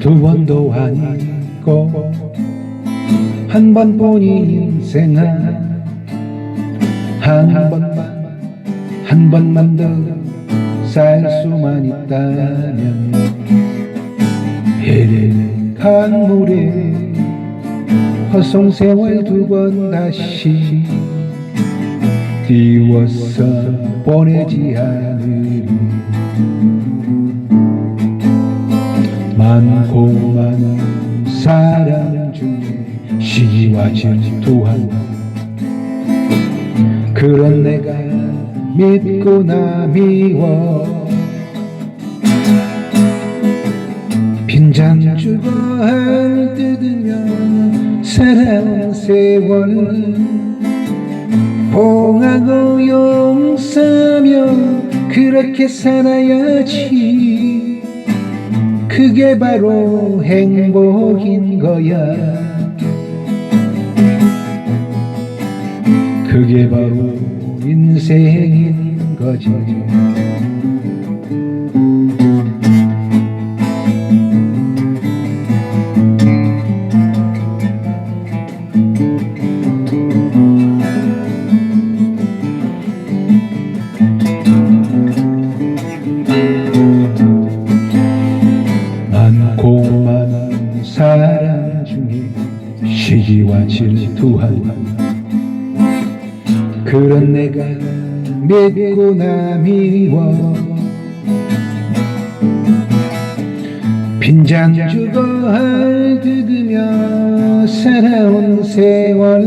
두 번도 아니고 한 번뿐인 인생은 한 번만 한 번만 더 살 수만 있다면 해를 강물에 허송세월 두 번 다시 띄워서 보내지 않으리. 많고 많은 사람 중에 시기와 질투한 그런 내가 믿고 나 미워. 빈잔 주고 할 뜯으며 살아온 세월 봉하고 용서며 그렇게 살아야지. 그게 바로 행복인 거야. 그게 바로 인생인 거지 사람 중에 시기와 질투한 그런 내가 믿고 나 미워 빈잔 주고 할 뜯으며 살아온 세월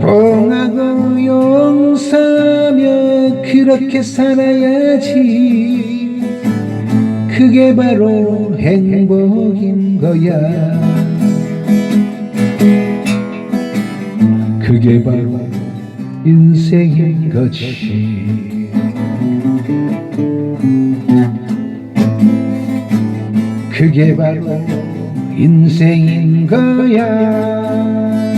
봉하고 용서하며 그렇게 살아야지 그게 바로 행복인 거야. 그게 바로 인생인 거지. 그게 바로 인생인 거야